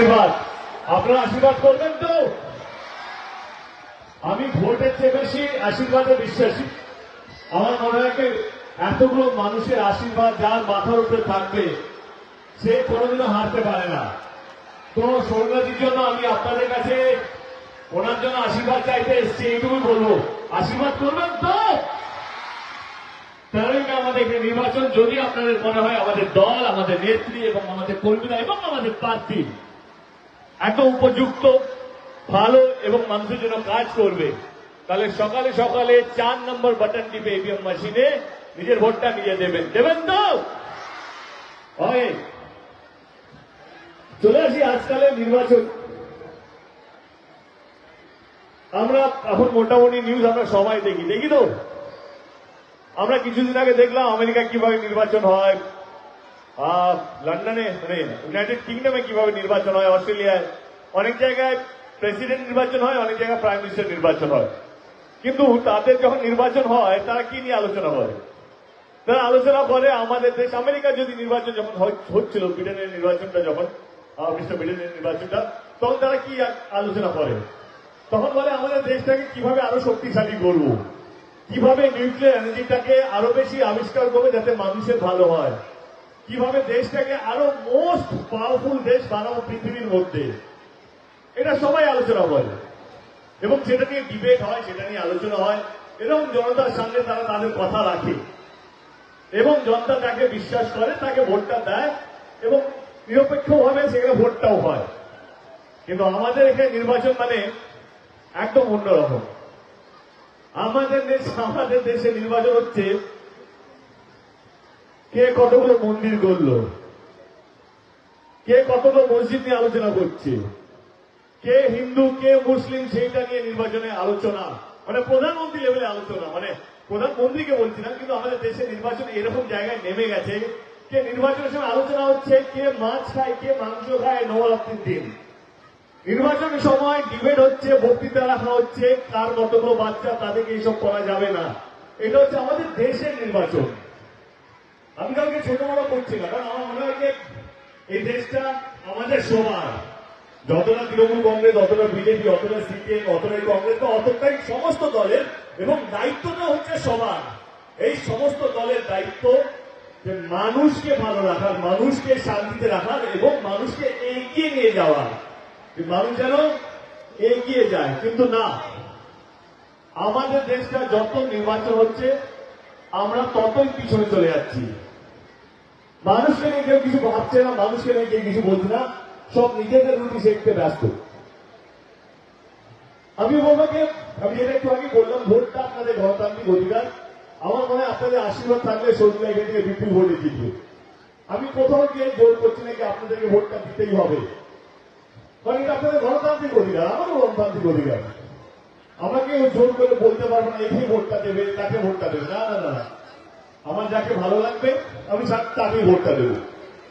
আশীর্বাদ আপনারা আশীর্বাদ করবেন তো? আমি ভোটের চেয়ে বেশি আশীর্বাদে বিশ্বাসী। আমার মনে হয় এতগুলো মানুষের আশীর্বাদ যার মাথার উপরে থাকবে, সে কোনোদিনও হারতে পারে না। তো জন্য আমি আপনাদের কাছে ওনার জন্য আশীর্বাদ চাইতে এসছি, এইটুকুই বলব। আশীর্বাদ করবেন তো? আমাদের নির্বাচন? যদি আপনাদের মনে হয় আমাদের দল, আমাদের নেত্রী এবং আমাদের কর্মীরা এবং আমাদের প্রার্থী একদম উপযুক্ত, ভালো এবং মানুষের জন্য কাজ করবে। তাহলে সকালে সকালে চার নম্বর বাটন টিপে এবিএম মেশিনে নিজের ভোটটা নিজে দেবেন। দেবেন তো? চলে আসি আজকালের নির্বাচন। আমরা এখন মোটামুটি নিউজ আমরা সবাই দেখি। দেখি তো? আমরা কিছুদিন আগে দেখলাম আমেরিকা কীভাবে নির্বাচন হয়। লন্ডনে মানে ইউনাইটেড কিংডমে কীভাবে নির্বাচন হয়, অস্ট্রেলিয়ায় অনেক জায়গায় প্রেসিডেন্ট নির্বাচন হয়, অনেক জায়গায় প্রাইম মিনিস্টার নির্বাচন হয়। কিন্তু তাদের যখন নির্বাচন হয়, তারা কি নিয়ে আলোচনা করে? তারা আলোচনা করে, আমাদের দেশ আমেরিকা যদি নির্বাচন যখন হচ্ছিল ব্রিটেনের নির্বাচনটা যখন মিস্টার ব্রিটেনের নির্বাচনটা, তখন তারা কি আলোচনা করে? তখন বলে, আমাদের দেশটাকে কীভাবে আরও শক্তিশালী করব? কীভাবে নিউক্লিয়ার এনার্জিটাকে আরও বেশি আবিষ্কার করবে যাতে মানুষের ভালো হয়? কীভাবে দেশটাকে আরও মোস্ট পাওয়ারফুল দেশ বানাবো পৃথিবীর মধ্যে? এটা সবাই আলোচনা করে এবং সেটা নিয়ে ডিবেট হয়, সেটা নিয়ে আলোচনা হয়। এরকম জনতার সামনে তারা তাদের কথা রাখে। এবং জনতা তাকে বিশ্বাস করে, তাকে ভোটটা দেয় এবং নিরপেক্ষভাবে সেখানে ভোটটাও হয়। কিন্তু আমাদের এখানে নির্বাচন মানে একদম অন্যরকম। আমাদের দেশ, আমাদের দেশে নির্বাচন হচ্ছে কে কতগুলো মন্দির করল? কে কতগুলো মসজিদ নিয়ে আলোচনা করছে? কে হিন্দু, কে মুসলিম সেইটা নিয়ে নির্বাচনে আলোচনা? মানে প্রধানমন্ত্রী লেভেলে আলোচনা। মানে প্রধানমন্ত্রীকে বলছি না, কিন্তু আমাদের দেশে নির্বাচন এরকম জায়গায় নেমে গেছে কে নির্বাচনের সময় আলোচনা হচ্ছে কে মাছ খায়, কে মাংস খায়, নবরাত্রির দিন। নির্বাচনের সময় ডিবেট হচ্ছে, বক্তৃতা রাখা হচ্ছে, কার কতগুলো বাচ্চা, তাদেরকে এইসব করা যাবে না। এটা হচ্ছে আমাদের দেশের নির্বাচন। আমি কাউকে ছোট বড় করছি না, কারণ আমার মনে হয় যে এই দেশটা আমাদের সবার। যতটা তৃণমূল কংগ্রেস, অতটা বিজেপি, অতটা সিপিএম অতটাই কংগ্রেস বা অতটাই সমস্ত দলের এবং দায়িত্বটা হচ্ছে সবার। এই সমস্ত দলের দায়িত্ব যে মানুষকে ভালো রাখার, মানুষকে শান্তিতে রাখার এবং মানুষকে এগিয়ে নিয়ে যাওয়ার। যে মানুষ যেন এগিয়ে যায়, কিন্তু না। আমাদের দেশটা যত নির্বাচন হচ্ছে আমরা ততই পিছনে চলে যাচ্ছি। মানুষকে নিয়ে কেউ কিছু ভাবছে না, মানুষকে নিয়ে কেউ কিছু বলছে না, সব নিজেদের রুটি সেঁকতে ব্যস্ত। আমি বলব যে, আমি যেটা একটু আগে বললাম, ভোটটা আপনাদের গণতান্ত্রিক অধিকার। আমার মনে হয় আপনাদের আশীর্বাদ থাকলে সৌদি এখান থেকে বিপুল ভোটে জিতবে। আমি কোথাও গিয়ে জোর করছি না কি আপনাদেরকে ভোটটা দিতেই হবে? কারণ এটা আপনাদের গণতান্ত্রিক অধিকার, আমারও গণতান্ত্রিক অধিকার। আমাকে জোর করে বলতে পারব না, একে ভোটটা দেবে, তাকে ভোটটা দেবে। না না না না। আমার যাকে ভালো লাগবে, আমি তাকেই ভোটটা দেবো।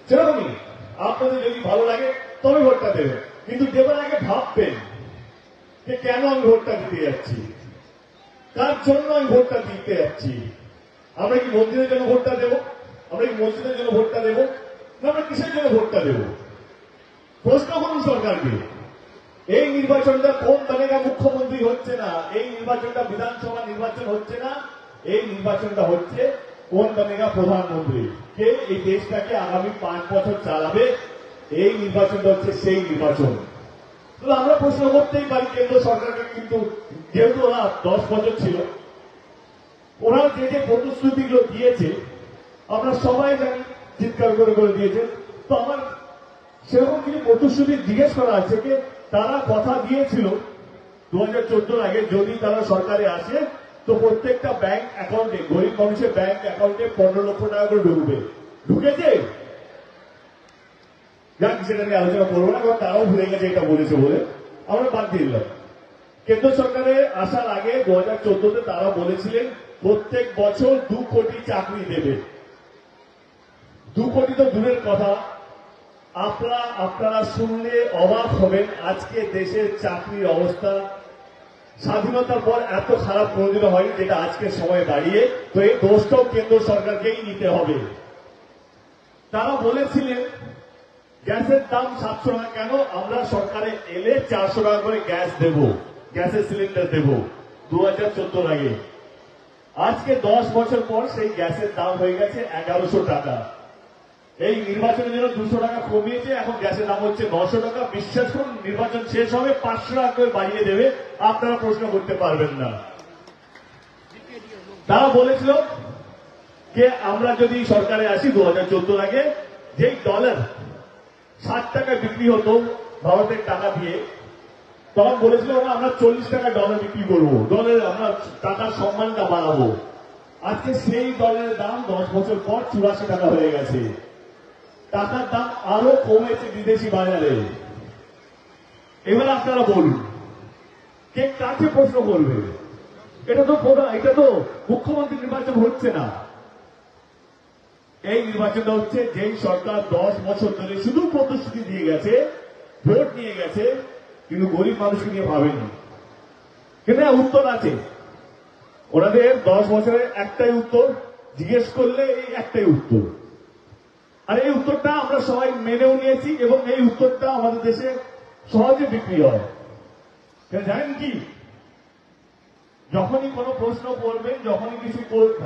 সেরকমই আপনাদের যদি ভালো লাগে, তবে ভোটটা দেবে কিন্তু দেবার আগে ভাববেন যে কেন আমি ভোটটা দিতে যাচ্ছি? তার জন্য আমি ভোটটা দিতে যাচ্ছি? আমরা কি মন্দিরের জন্য ভোটটা দেবো? আমরা কি মসজিদের জন্য ভোটটা দেবো? না, আমরা কিসের জন্য ভোটটা দেবো? প্রশ্ন করুন সরকারকে। এই নির্বাচনটা কোন তালিকা মুখ্যমন্ত্রী হচ্ছে না? এই নির্বাচনটা বিধানসভা নির্বাচন হচ্ছে না? এই নির্বাচনটা হচ্ছে কোন তালিকা প্রধানমন্ত্রী? কে এই দেশটাকে আগামী পাঁচ বছর চালাবে? এই নির্বাচনটা হচ্ছে সেই নির্বাচন। আমরা প্রশ্ন করতেই পারি, কেন্দ্র সরকারকে কিন্তু যেহেতু ওরা দশ বছর ছিল, ওরা যে যে প্রতিশ্রুতিগুলো দিয়েছে, আমরা সবাই জানি, চিৎকার করে করে দিয়েছে। তো আমার সেরকম কিছু প্রতিশ্রুতি জিজ্ঞেস করা আছে যে তারা কথা দিয়েছিল দু হাজার আগে, যদি তারা সরকারে আসে, তো প্রত্যেকটা ব্যাংক অ্যাকাউন্টে গরিব মানুষের ব্যাংক অ্যাকাউন্টে পনেরো লক্ষ টাকা করে ঢুকবে। ঢুকেছে? যাক, সেটা নিয়ে আলোচনা করব না, কারণ তারাও ভুলে গেছে এটা বলেছে বলে। আমরা বাদ দিয়ে দিলাম। কেন্দ্র সরকারে আসার আগে দু হাজার চোদ্দতে তারা বলেছিলেন, প্রত্যেক বছর দু কোটি চাকরি দেবে। দু কোটি তো দূরের কথা। আপনারা আপনারা শুনলে অবাক হবেন, আজকে দেশের চাকরির অবস্থা। স্বাধীনতার পর এত খারাপ কোনোদিনও হয়নি, যেটা আজকের সময় দাঁড়িয়ে। তো এই দোষটাও কেন্দ্র সরকারকেই নিতে হবে। তারা বলেছিলেন, গ্যাসের দাম সাতশো টাকা, কেন? আমরা সরকারে এলে চারশো টাকা করে গ্যাস দেব, গ্যাসের সিলিন্ডার দেব, দু হাজার চোদ্দোর আগে। আজকে দশ বছর পর সেই গ্যাসের দাম হয়ে গেছে এগারোশো টাকা। এই নির্বাচনের জন্য দুশো টাকা কমিয়েছে, এখন গ্যাসের দাম হচ্ছে নশো টাকা। বিশ্বাস করুন, নির্বাচন শেষ হবে, পাঁচশো টাকা করে বাড়িয়ে দেবে। আপনারা প্রশ্ন করতে পারবেন না। তারা বলেছিল যে আমরা যদি সরকারে আসি দু হাজার চোদ্দোর আগে, যেই ডলার ষাট টাকায় বিক্রি হতো ভারতের টাকা দিয়ে, তখন বলেছিল ওরা আমরা চল্লিশ টাকা ডলার বিক্রি করব। ডলার আমরা টাকার সম্মানটা বাড়াবো। আজকে সেই ডলারের দাম দশ বছর পর চুরাশি টাকা হয়ে গেছে। টাকার দাম আরও কমেছে বিদেশি বাজারে। এবার আপনারা বলুন কে কাকে প্রশ্ন করবে? এটা তো এটা তো মুখ্যমন্ত্রী নির্বাচন হচ্ছে না। এই নির্বাচনটা হচ্ছে যেই সরকার দশ বছর ধরে শুধু প্রতিশ্রুতি দিয়ে গেছে ভোট নিয়ে গেছে কিন্তু গরিব মানুষকে নিয়ে ভাবেনি। কিন্তু হ্যাঁ, উত্তর আছে। ওনাদের দশ বছরের একটাই উত্তর জিজ্ঞেস করলে এই একটাই উত্তর। আর এই উত্তরটা আমরা সবাই মেনেও নিয়েছি এবং এই উত্তরটা আমাদের দেশে সহজে বিক্রি হয়। জানেন কি? যখনই কোনো প্রশ্ন করবেন, যখনই কিছু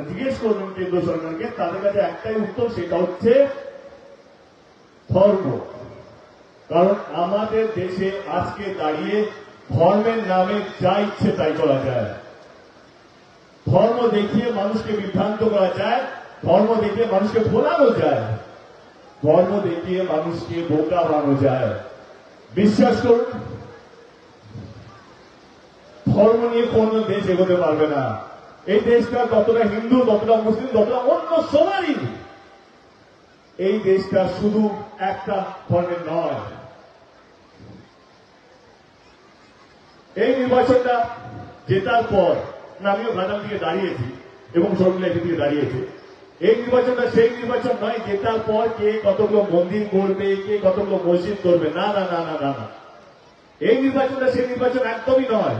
জিজ্ঞেস করবেন কেন্দ্র সরকারকে, তাদের কাছে একটাই উত্তর, সেটা হচ্ছে ধর্ম। কারণ আমাদের দেশে আজকে দাঁড়িয়ে ধর্মের নামে যা ইচ্ছে তাই করা যায়। ধর্ম দেখিয়ে মানুষকে বিভ্রান্ত করা যায়, ধর্ম দেখিয়ে মানুষকে ভোলানো যায়। ধর্ম দেখিয়ে মানুষকে বোকা বানানো যায়। বিশ্বাস করুন, ধর্ম নিয়ে কোন দেশ এগোতে পারবে না। এই দেশটা যতটা হিন্দু ততটা মুসলিম ততটা অন্য সবারই এই দেশটা শুধু একটা ধর্মের নয়। এই নির্বাচনটা জেতার পর আমিও ঘাটাল থেকে দাঁড়িয়েছি এবং এখান থেকে দাঁড়িয়েছে। এই নির্বাচনটা সেই নির্বাচন নয় জেতার পর কে কতগুলো মন্দির করবে, কে কতগুলো মসজিদ করবে, না না না না না না। এই নির্বাচনটা সেই নির্বাচন একদমই নয়।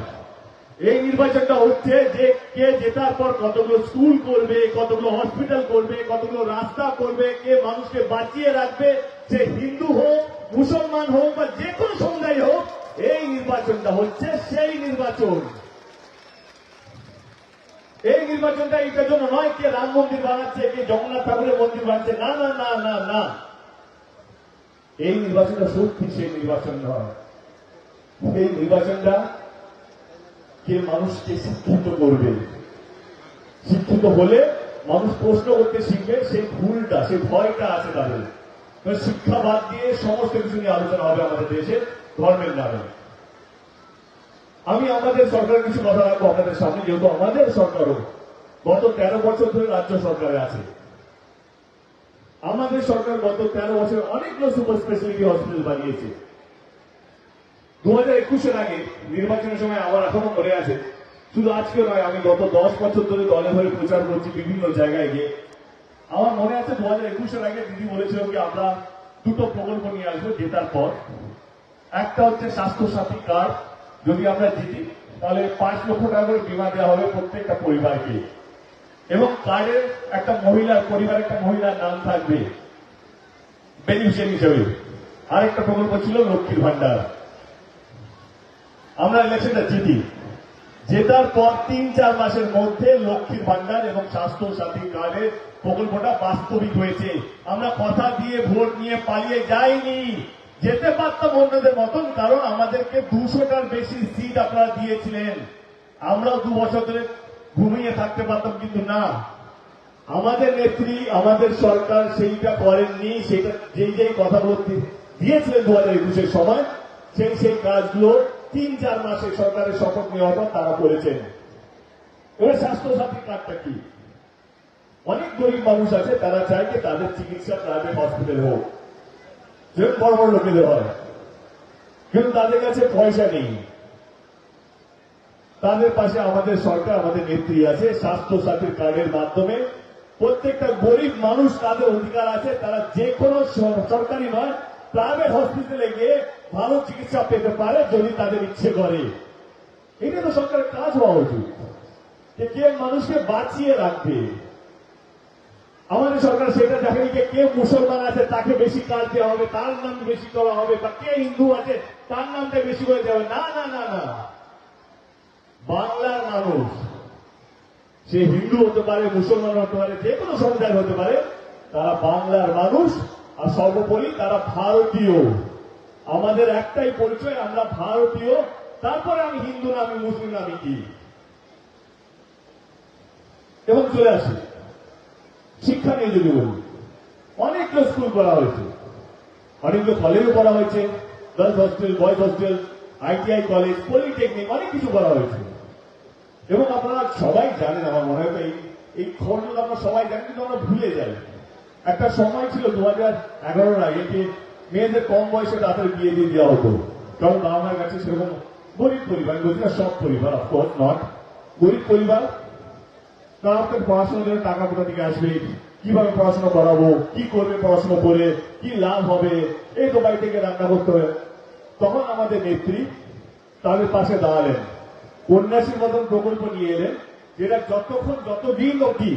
এই নির্বাচনটা হচ্ছে যে কে জেতার পর কতগুলো স্কুল করবে, কতগুলো হসপিটাল করবে, কতগুলো রাস্তা করবে, কে মানুষকে বাঁচিয়ে রাখবে, সে হিন্দু হোক, মুসলমান হোক বা যে কোনো সমুদায় হোক, এই নির্বাচনটা হচ্ছে সেই নির্বাচন। এই নির্বাচনটা এটার জন্য নয় কে রাম মন্দির বানাচ্ছে, কে জগন্নাথ ঠাকুরের মন্দির বানাচ্ছে। না না না না না। এই নির্বাচনটা সত্যি সেই নির্বাচন নয়। এই নির্বাচনটা কে মানুষকে শিক্ষিত করবে? শিক্ষিত হলে মানুষ প্রশ্ন করতে শিখবে, সেই ভুলটা, সেই ভয়টা আছে তাদের। শিক্ষা বাদ দিয়ে সমস্ত কিছু নিয়ে আলোচনা হবে আমাদের দেশে, ধর্মের নামে। আমি আমাদের সরকারের কিছু কথা রাখব আপনাদের সামনে, যেহেতু আমাদের সরকারও গত তেরো বছর ধরে রাজ্য সরকারে আছে। আমাদের সরকার গত তেরো বছর অনেকগুলো সুপার স্পেশালিটি হসপিটাল বানিয়েছে। দু হাজার একুশের আগে নির্বাচনের সময় আমার এখনও মনে আছে। শুধু আজকে নয়, আমি গত দশ বছর ধরে দলে হয়ে প্রচার করছি বিভিন্ন জায়গায় গিয়ে। আমার মনে আছে দু হাজার একুশের আগে দিদি বলেছিল কি, আমরা দুটো প্রকল্প নিয়ে আসব জেতার পর। একটা হচ্ছে স্বাস্থ্য সাথী কার্ড যদি আমরা জিতি, তাহলে পাঁচ লক্ষ টাকা করে বিমা দেওয়া হবে প্রত্যেকটা পরিবারকে। এবং কার্ডের একটা মহিলার পরিবার একটা মহিলার নাম থাকবে বেনিফিশিয়ারি হিসেবে। আরেকটা প্রকল্প ছিল লক্ষ্মীর ভান্ডার আমরা ইলেকশনটা জিতি। জেতার পর তিন, চার মাসের মধ্যে লক্ষ্মীর ভান্ডার এবং স্বাস্থ্য সাথী কার্ডের প্রকল্পটা বাস্তবিক হয়েছে। আমরা কথা দিয়ে ভোট নিয়ে পালিয়ে যাইনি। যেতে পারতাম অন্যদের মতন, কারণ আমাদেরকে দুশোটার বেশি সিট আপনারা দিয়েছিলেন। আমরাও দু বছর ধরে ঘুমিয়ে থাকতে পারতাম, কিন্তু না। আমাদের নেত্রী, আমাদের সরকার সেইটা করেননি সেটা যেই যেই কথাগুলো দি- দিয়েছিলেন দু হাজার একুশের সময়, সেই সেই কাজগুলো তিন চার মাসে সরকারের শপথ নেওয়ার পর তারা করেছেন। এবার স্বাস্থ্য সাথী কার্ডটা কি? অনেক গরিব মানুষ আছে, তারা চায় যে তাদের চিকিৎসা প্রাইভেট হসপিটাল হোক। যেমন বড় বড় লোকেদের হয়। কিন্তু তাদের কাছে পয়সা নেই। তাদের পাশে আমাদের সরকার, আমাদের নেত্রী আছে স্বাস্থ্য সাথীর কার্ডের মাধ্যমে। প্রত্যেকটা গরিব মানুষ তাদের অধিকার আছে। তারা যে কোনো সরকারি নয়, প্রাইভেট হসপিটালে গিয়ে ভালো চিকিৎসা পেতে পারে যদি তাদের ইচ্ছে করে। এটা তো সরকারের কাজ হওয়া উচিত। যে মানুষকে বাঁচিয়ে রাখবে। আমাদের সরকার সেটা দেখেনি যে কে মুসলমান আছে, তাকে বেশি কাজ দেওয়া হবে, তার নাম বেশি করা হবে, বা কে হিন্দু আছে, তার নামটা বেশি করে দেওয়া হবে। না না না না। বাংলার মানুষ, সে হিন্দু হতে পারে, মুসলমান হতে পারে, যে কোনো সম্প্রদায় হতে পারে, তারা বাংলার মানুষ, আর সর্বোপরি তারা ভারতীয়। আমাদের একটাই পরিচয়, আমরা ভারতীয়। তারপরে আমি হিন্দু না, আমি মুসলিম না, আমি কি? এবং চলে আসি। শিক্ষা নিয়ে যদি বলি অনেকগুলো স্কুল করা হয়েছে। অনেকগুলো কলেজও করা হয়েছে। Girls hostel boys hostel ITI college polytechnic অনেক কিছু করা হয়েছে। এবং আপনারা সবাই জানেন, আমার মনে হয় এই খবরগুলো আমরা সবাই জানি কিন্তু আমরা ভুলে যাই। একটা সময় ছিল দু হাজার এগারোর আগে যে মেয়েদের কম বয়সে তাদের বিয়ে দিয়ে দেওয়া হতো। কারণ বাবা মায়ের কাছে সেরকম গরিব পরিবার না সব পরিবার অফকোর্স নট গরিব পরিবার তারা আপনার পড়াশোনার জন্য টাকা কোথা থেকে আসবে? কীভাবে পড়াশোনা করাবো? কি করবে পড়াশোনা করে? কি লাভ হবে? এই তো বাড়ি থেকে রান্না করতে হবে তখন আমাদের নেত্রী তাদের পাশে দাঁড়ালেন। কন্যাশ্রীর মতন প্রকল্প নিয়ে এলেন, যেটা যতক্ষণ যতদিন অব্দি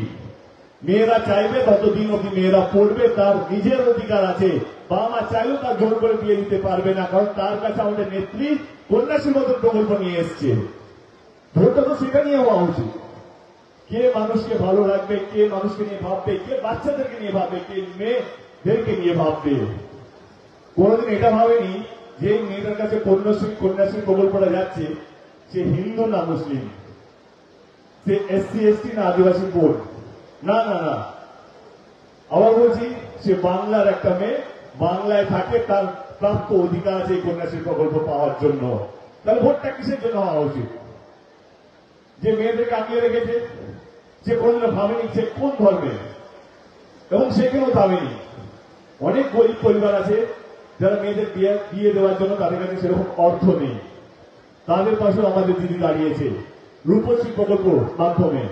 মেয়েরা চাইবে, ততদিন অব্দি মেয়েরা পড়বে, তার নিজের অধিকার আছে। বাবা মা চাইলেও তার জোর করে বিয়ে দিতে পারবে না, কারণ তার কাছে আমাদের নেত্রী কন্যাশ্রীর মতন প্রকল্প নিয়ে এসছে। ভোটটা তো সেটা নিয়ে হওয়া উচিত। কে মানুষকে ভালো রাখবে, কে মানুষকে নিয়ে ভাববে, কে বাচ্চাদেরকে নিয়ে ভাববে, কে মেয়েদেরকে নিয়ে ভাববে? কোনোদিন এটা ভাবেনি যে এই মেয়েটার কাছে কন্যাশ্রী কন্যাশ্রী প্রকল্পটা যাচ্ছে, সে হিন্দু না মুসলিম? সে এসসি এসটি না আদিবাসী বোর্ড না না না। আবার বলছি, সে বাংলার একটা মেয়ে, বাংলায় থাকে, তার প্রাপ্ত অধিকার আছে এই কন্যাশ্রী প্রকল্প পাওয়ার জন্য। তাহলে ভোটটা কিসের জন্য হওয়া উচিত? যে মেয়েদেরকে আটকে রেখেছে যে কোনদিন ভাবেনি, সে কোন ধর্মের এবং সেখানেও ভাবেনি? অনেক গরিব পরিবার আছে, যারা মেয়েদের বিয়ে বিয়ে দেওয়ার জন্য তাদের কাছে সেরকম অর্থ নেই। তাদের পাশেও আমাদের দিদি দাঁড়িয়েছে রূপশ্রী প্রকল্প মাধ্যমে।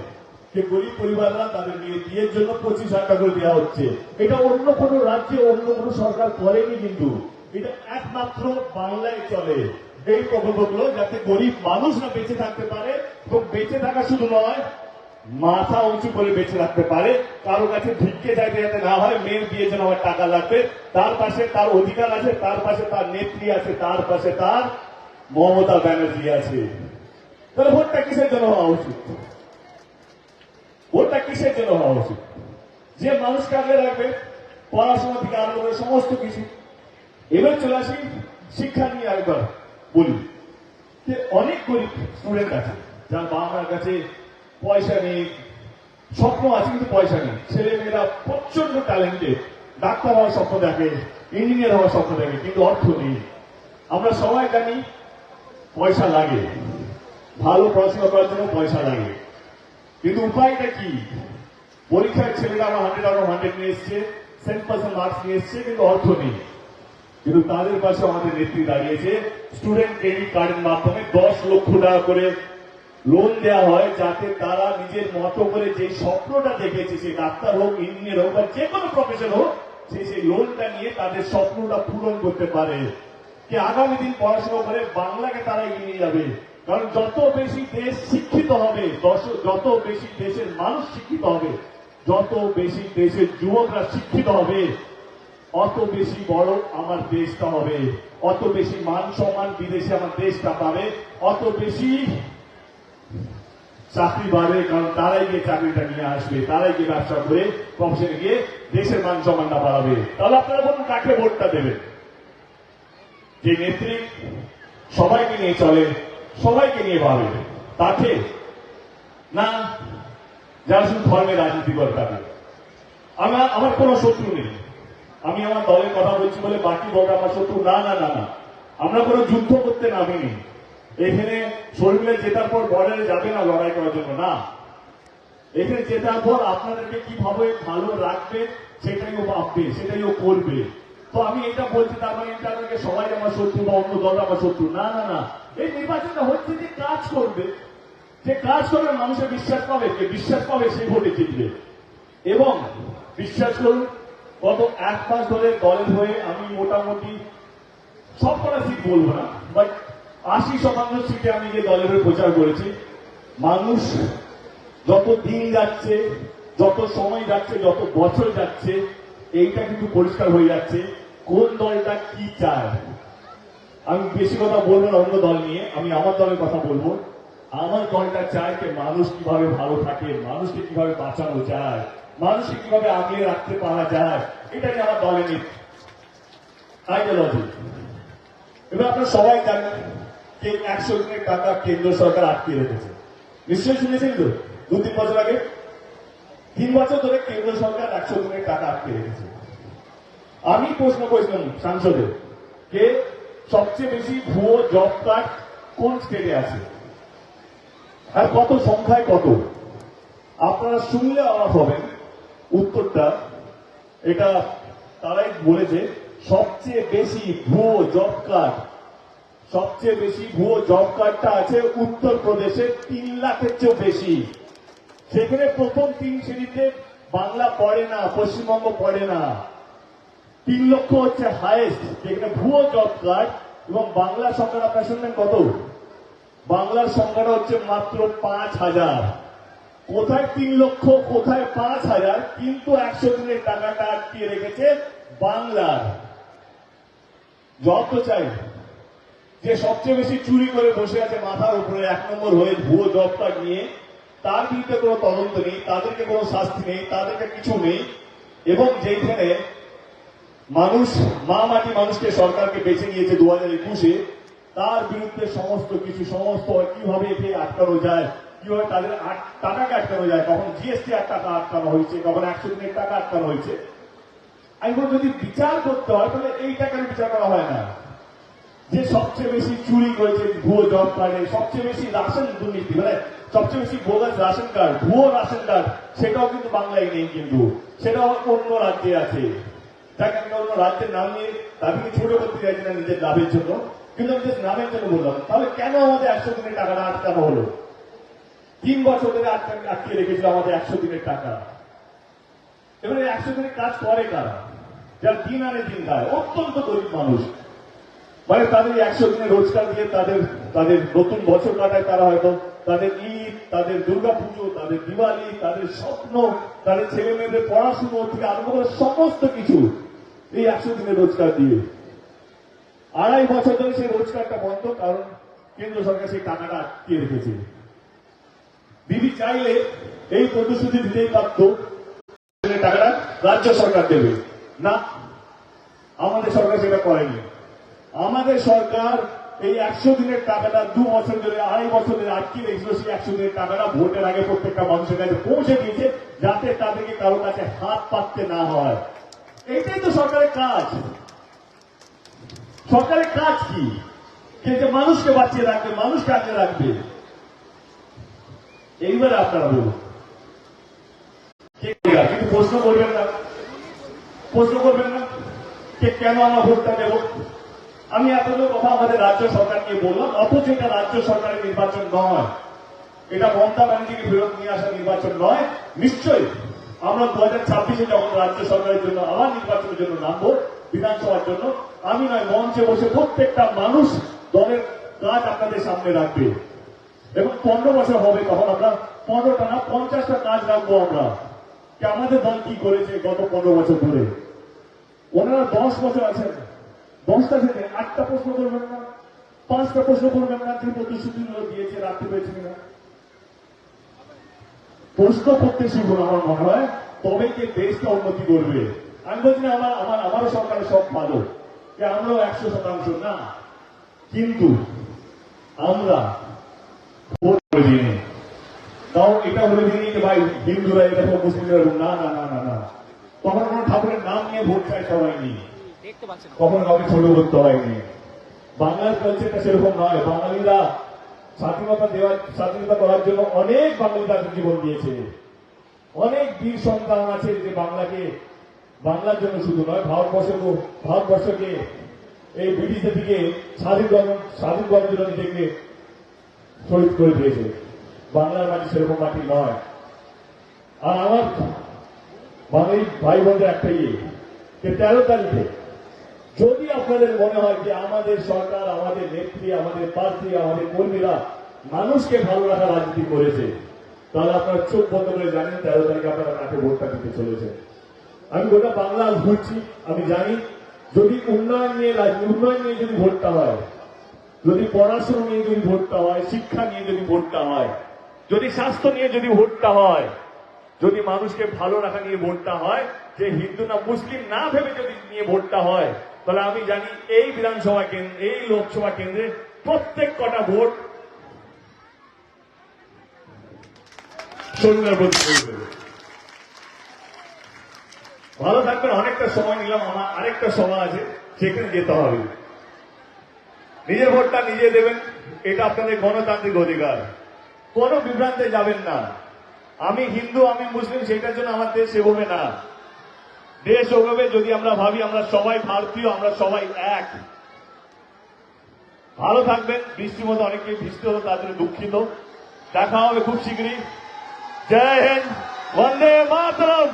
যে গরিব পরিবাররা তাদের মেয়ে বিয়ের জন্য পঁচিশ হাজার টাকা করে দেওয়া হচ্ছে। এটা অন্য কোনো রাজ্যে, অন্য কোনো সরকার করেনি কিন্তু। এটা একমাত্র বাংলায় চলে। এই প্রকল্পগুলো যাতে গরিব মানুষরা বেঁচে থাকতে পারে এবং বেঁচে থাকা শুধু নয় মাথা উঁচু করে বেঁচে রাখতে পারে, কারও কাছে ভিক্ষে চাইতে যাতে না হয়, মেয়ের বিয়ে যেন আমার টাকা লাগবে। তার পাশে তার অধিকার আছে, তার পাশে তার নেত্রী আছে, তার পাশে তার মমতা ব্যানার্জি আছে। তাহলে ভোটটা কিসের জন্য হওয়া উচিত? ভোটটা কিসের জন্য হওয়া উচিত? যে মানুষকে আগে রাখবে, পড়াশোনা থেকে আরম্ভ করে সমস্ত কিছু। এবার চলে আসি শিক্ষা নিয়ে একবার বলি যে অনেক গরিব স্টুডেন্ট আছে, যার বাবা মার কাছে পয়সা নেই। স্বপ্ন আছে কিন্তু পয়সা নেই। ছেলে মেয়েরা প্রচণ্ড ট্যালেন্টেড ডাক্তার হওয়ার স্বপ্ন দেখে ইঞ্জিনিয়ার হওয়ার স্বপ্ন দেখে, কিন্তু অর্থ নেই। আমরা সবাই জানি পয়সা লাগে। ভালো পড়াশোনা করার জন্য পয়সা লাগে। কিন্তু উপায়টা কি? পরীক্ষায় ছেলেরা আমার হান্ড্রেড আউট হান্ড্রেড নিয়ে এসছে সেভেন পার্সেন্ট মার্কস নিয়ে এসছে, কিন্তু অর্থ নেই। কিন্তু তাদের পাশে আমাদের নেত্রী দাঁড়িয়েছে স্টুডেন্ট ক্রেডিট কার্ডের মাধ্যমে দশ লক্ষ টাকা করে লোন দেওয়া হয় যাতে তারা নিজের মতো করে যে স্বপ্নটা দেখেছে সে ডাক্তার হোক, ইঞ্জিনিয়ার হোক বা যে কোনো প্রফেশন হোক, সে সেই লোনটা নিয়ে তাদের স্বপ্নটা পূরণ করতে পারে। যে আগামী দিন পড়াশোনা করে বাংলাকে তারা এগিয়ে নিয়ে যাবে। কারণ যত বেশি দেশ শিক্ষিত হবে যত বেশি দেশের মানুষ শিক্ষিত হবে, যত বেশি দেশের যুবকরা শিক্ষিত হবে, অত বেশি বড় আমার দেশটা হবে। অত বেশি মান সম্মান বিদেশে আমার দেশটা পাবে। অত বেশি চাকরি বাড়বে, কারণ তারাই গিয়ে চাকরিটা নিয়ে আসবে, তারাই গিয়ে ব্যবসা করে প্রফেশনে গিয়ে দেশের মান সম্মানটা বাড়াবে। তাহলে আপনারা বলুন, কাকে ভোটটা দেবেন? যে নেত্রী সবাইকে নিয়ে চলে, সবাইকে নিয়ে ভাবে তাকে? না, যারা শুধু ধর্মের রাজনীতি করে তাকে আমার আমার কোনো শত্রু নেই। আমি আমার দলের কথা বলছি বলে বাকি দল আমার শত্রু। না না না না। আমরা কোনো যুদ্ধ করতে নামিনি। এখানে শরীরে জেতার পর বর্ডারে যাবে না লড়াই করার জন্য, না। এখানে জেতার পর আপনাদেরকে কীভাবে ভালো রাখবে, সেটাই ও ভাববে, সেটাই ও করবে। তো আমি এটা বলছি, তার মানে এটা আপনাকে সবাই আমার শত্রু বা অন্য দল আমার শত্রু। না না না। এই নির্বাচনটা হচ্ছে যে কাজ করবে। যে কাজ করবে মানুষের বিশ্বাস পাবে, যে বিশ্বাস পাবে সেই ভোটে জিতবে। এবং বিশ্বাস করুন, গত এক মাস ধরে দলের হয়ে আমি মোটামুটি সব কটা সিট বলব না বাট আশি শতাংশ সিটে আমি যে দলের প্রচার করেছি, মানুষ যত দিন যাচ্ছে, যত সময় যাচ্ছে, যত বছর যাচ্ছে, এইটা কিন্তু পরিষ্কার হয়ে যাচ্ছে কোন দলটা কি চায়। আমি বেশি কথা বলব না অন্য দল নিয়ে, আমি আমার দলের কথা বলব। আমার দলটা চায় যে মানুষ কীভাবে ভালো থাকে, মানুষকে কীভাবে বাঁচানো যায়, মানুষকে কীভাবে আগলে রাখতে পারা যায়, এটা নিয়ে আমার দলের নীতি আইডিওলজি এবার আপনারা সবাই জানেন একশো দিনের টাকা কেন্দ্র সরকার আটকে রেখেছে। নিশ্চয়ই শুনেছেন তো? দু তিন বছর আগে? তিন বছর ধরে কেন্দ্র সরকার একশো দিনের টাকা আটকে রেখেছে। আমি প্রশ্ন করেছিলাম সাংসদে যে সবচেয়ে বেশি ভুয়ো জব কার্ড কোন স্টেটে আছে? আর কত সংখ্যায় কত? আপনারা শুনলে অবাক হবেন। উত্তরটা, এটা তারাই বলেছে, সবচেয়ে বেশি ভুয়ো জব কার্ড সবচেয়ে বেশি ভুয়ো জব কার্ডটা আছে উত্তরপ্রদেশে তিন লাখের চেয়েও বেশি। সেখানে প্রথম তিন শ্রেণীতে বাংলা পড়ে না, পশ্চিমবঙ্গ পড়ে না। তিন লক্ষ হচ্ছে হাইয়েস্ট যেখানে ভুয়ো জব কার্ড এবং বাংলা সংখ্যাটা আপনারা শুনবেন কত? বাংলার সংখ্যাটা হচ্ছে মাত্র পাঁচ হাজার। কোথায় তিন লক্ষ, কোথায় পাঁচ হাজার? কিন্তু একশো দিনের টাকাটা আটকিয়ে রেখেছে বাংলার। জব তো চাই। যে সবচেয়ে বেশি চুরি করে বসে আছে মাথার উপরে, এক নম্বর হয়ে ভুয়ো জব কার্ড নিয়ে, তার বিরুদ্ধে কোনো তদন্ত নেই, তাদেরকে কোনো শাস্তি নেই, তাদেরকে কিছু নেই, এবং যেখানে মানুষ, মা মাটি মানুষকে সরকারকে বেছে নিয়েছে দু হাজার একুশে, তার বিরুদ্ধে সমস্ত কিছু, সমস্ত কীভাবে একে আটকানো যায়, কীভাবে তাদের টাকাকে আটকানো যায়, কখন জিএসটি আর টাকা আটকানো হয়েছে, কখন একশো দিনের টাকা আটকানো হয়েছে। আমি যদি বিচার করতে হয়, তাহলে এই টাকার বিচার করা হয় না। যে সবচেয়ে বেশি চুরি করেছে ভুয়ো জব কার্ডে সবচেয়ে বেশি রাশন দুর্নীতি মানে সবচেয়ে বেশি বোগাস রাশন কার্ড ভুয়ো রাশন কার্ড সেটাও কিন্তু বাংলায় নেই কিন্তু। সেটাও অন্য রাজ্যে আছে। যাকে আমি অন্য রাজ্যের নাম নিয়ে তাদেরকে ছোট করতে চাইছি না নিজের লাভের জন্য। কিন্তু আমি just নামের জন্য বললাম, তাহলে কেন আমাদের একশো দিনের টাকাটা আটকানো হলো? তিন বছর ধরে আটকে রেখেছিল আমাদের একশো দিনের টাকা। এবারে একশো দিনের কাজ করে কারা? যারা দিন আনে দিন খায়, অত্যন্ত গরিব মানুষ। মানে তাদের একশো দিনে রোজগার দিয়ে তাদের তাদের নতুন বছর কাটায় তারা হয়তো তাদের ঈদ, তাদের দুর্গা পুজো তাদের দিওয়ালি, তাদের স্বপ্ন, তাদের ছেলে মেয়েদের পড়াশুনো থেকে আরম্ভ করে সমস্ত কিছু এই একশো দিনে রোজগার দিয়ে। আড়াই বছর ধরে সেই রোজগারটা বন্ধ, কারণ কেন্দ্র সরকার সেই টাকাটা আটকে রেখেছে। দিদি চাইলে এই প্রতিশ্রুতি দিতেই পারত টাকাটা রাজ্য সরকার দেবে। না, আমাদের সরকার সেটা করেনি। আমাদের সরকার এই একশো দিনের টাকাটা দু বছর ধরে, আড়াই বছর ধরে আটকে রেখেছিল। সেই একশো দিনের টাকাটা ভোটের আগে প্রত্যেকটা মানুষের কাছে পৌঁছে দিয়েছে যাতে তাদেরকে কারও কাছে হাত পাততে না হয়। এটাই তো সরকারের কাজ। সরকারের কাজ কি? যে মানুষকে বাঁচিয়ে রাখবে, মানুষকে আগে রাখবে। এইবারে আপনারা বলুন। কিন্তু প্রশ্ন করবেন না। প্রশ্ন করবেন না। কে কেন আমরা ভোটটা দেব? আমি এতগুলো কথা আমাদের রাজ্য সরকারকে বললাম, অথচ এটা রাজ্য সরকারের নির্বাচন নয়। এটা মমতা ব্যানার্জিকে ফেরত নিয়ে আসা নির্বাচন নয়। নিশ্চয়ই আমরা দু হাজার ছাব্বিশে যখন রাজ্য সরকারের জন্য, আবার নির্বাচনের জন্য নামবো, বিধানসভার জন্য, আমি নয়, মঞ্চে বসে প্রত্যেকটা মানুষ দলের কাজ আপনাদের সামনে রাখবে। এবং পনেরো বছর হবে তখন আমরা, পনেরোটা না, পঞ্চাশটা কাজ রাখব আমরা। যে আমাদের দল কি করেছে গত পনেরো বছর ধরে? ওনারা দশ বছর আছেন। দশটা থেকে আটটা প্রশ্ন করবেন না, পাঁচটা প্রশ্ন করবেন না, যে প্রতিশ্রুতিগুলো দিয়েছে, রাখতে পেরেছেন না প্রশ্ন করতে শিখুন আমার মনে হয়, তবে কে দেশটা উন্নতি করবে? আমি বলছি না, আমার আমার, আমারও সরকারের সব ভালো, যে আমরাও একশো শতাংশ না। কিন্তু আমরা ভোট তাও এটা বলে দিইনি যে ভাই হিন্দুরা এরকম মুসলিমরা না না না না না। তখন কোনো ঠাকুরের নাম নিয়ে ভোট চাই সবাই নি দেখতে পাচ্ছেন কখনো কাউকে ছোট করতে হয়নি। বাংলার কালচারটা সেরকম নয়। বাঙালিরা স্বাধীনতা দেওয়ার স্বাধীনতা করার জন্য অনেক বাঙালি তাদের জীবন দিয়েছে। অনেক বীর সন্তান আছে যে বাংলাকে বাংলার জন্য শুধু নয় ভারতবর্ষকে ভারতবর্ষকে এই ব্রিটিশদের দিকে স্বাধীন স্বাধীন করার জন্য শহীদ করে দিয়েছে। বাংলার মাটি সেরকম মাটি নয়। আর আমার বাঙালি ভাই বোনদের একটা ইয়ে তেরো তারিখে যদি আপনাদের মনে হয় যে আমাদের সরকার, আমাদের নেত্রী, আমাদের প্রার্থী, আমাদের কর্মীরা মানুষকে ভালো রাখা রাজনীতি করেছে, তাহলে আপনারা চোখ বন্ধ করে জানেন তেরো তারিখে আপনারা কাকে ভোটটা দিতে চলেছে আমি গোটা বাংলা ঘুরছি, আমি জানি, যদি উন্নয়ন নিয়ে রাজ- উন্নয়ন নিয়ে যদি ভোটটা হয়, যদি পড়াশোনা নিয়ে যদি ভোটটা হয়, শিক্ষা নিয়ে যদি ভোটটা হয়, যদি স্বাস্থ্য নিয়ে যদি ভোটটা হয়, যদি মানুষকে ভালো রাখা নিয়ে ভোটটা হয়, যে হিন্দু না মুসলিম না ভেবে যদি নিয়ে ভোটটা হয় তাহলে আমি জানি এই বিধানসভা কেন্দ্র, এই লোকসভা কেন্দ্রে প্রত্যেক কটা ভোট ভালো থাকবেন, অনেকটা সময় নিলাম, আমার আরেকটা সভা আছে, সেখানে যেতে হবে। নিজের ভোটটা নিজে দেবেন, এটা আপনাদের গণতান্ত্রিক অধিকার। কোনো বিভ্রান্তে যাবেন না। আমি হিন্দু, আমি মুসলিম সেটার জন্য আমার দেশ এগোবে না। দেশ ওভাবে যদি আমরা ভাবি আমরা সবাই ভারতীয়, আমরা সবাই এক। ভালো থাকবেন। বৃষ্টির মতো অনেকে বৃষ্টি হলো, তার জন্য দুঃখিত। দেখা হবে খুব শীঘ্রই। জয় হিন্দ। বন্দে মাতরম।